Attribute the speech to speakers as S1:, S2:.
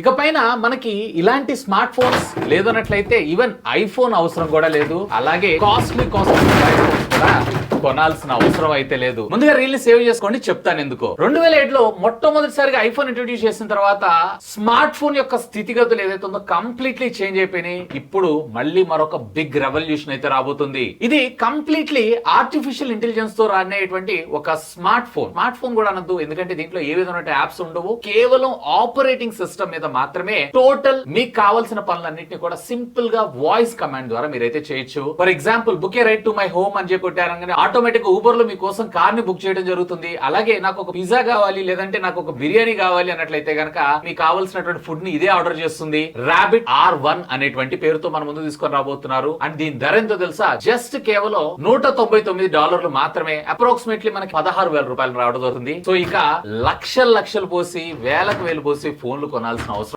S1: ఇకపైన మనకి ఇలాంటి స్మార్ట్ ఫోన్స్ లేదన్నట్లయితే ఈవెన్ ఐఫోన్ అవసరం కూడా లేదు. అలాగే కాస్ట్లీ కాస్ట్లీ మొబైల్ ఫోన్స్ కూడా కొనాల్సిన అవసరం అయితే లేదు. ముందుగా రీల్ని సేవ్ చేసుకోండి చెప్తాను ఎందుకో. రెండు వేల ఏడులో మొట్టమొదటిసారిగా ఐఫోన్ ఇంట్రొడ్యూస్ చేసిన తర్వాత స్మార్ట్ ఫోన్ యొక్క స్థితిగతులు ఏదైతే ఉందో కంప్లీట్లీ చేంజ్ అయిపోయినాయి. ఇప్పుడు మళ్ళీ మరొక బిగ్ రెవల్యూషన్ అయితే రాబోతుంది. ఇది కంప్లీట్లీ ఆర్టిఫిషియల్ ఇంటెలిజెన్స్తో రానేటువంటి ఒక స్మార్ట్ ఫోన్. స్మార్ట్ ఫోన్ కూడా అనద్దు ఎందుకంటే దీంట్లో ఏ విధమైన యాప్స్ ఉండవు. కేవలం ఆపరేటింగ్ సిస్టమ్ మీద మాత్రమే టోటల్ మీకు కావాల్సిన పనులన్నింటినీ కూడా సింపుల్గా వాయిస్ కమాండ్ ద్వారా మీరైతే చేయొచ్చు. For example book a ride to my home అని చెప్పి కొట్టారంగానే ఆటో ఊబర్లో మీకోసం కార్ని బుక్ చేయడం జరుగుతుంది. అలాగే నాకు ఒక పిజ్జా కావాలి లేదంటే నాకు ఒక బిర్యానీ కావాలి అన్నట్లయితే గనక మీకు కావాల్సినటువంటి ఫుడ్ని ఇదే ఆర్డర్ చేస్తుంది. రాబిట్ ఆర్ వన్ అనేటువంటి పేరుతో మన ముందు తీసుకొని రాబోతున్నారు. అండ్ దీని ధర ఎంతో తెలుసా? జస్ట్ కేవలం నూట తొంభై తొమ్మిది డాలర్లు మాత్రమే. అప్రాక్సిమేట్లీ మనకి పదహారు వేల రూపాయలు రావడం జరుగుతుంది. సో ఇక లక్షల లక్షలు పోసి వేలకు వేలు పోసి ఫోన్లు కొనాల్సిన అవసరం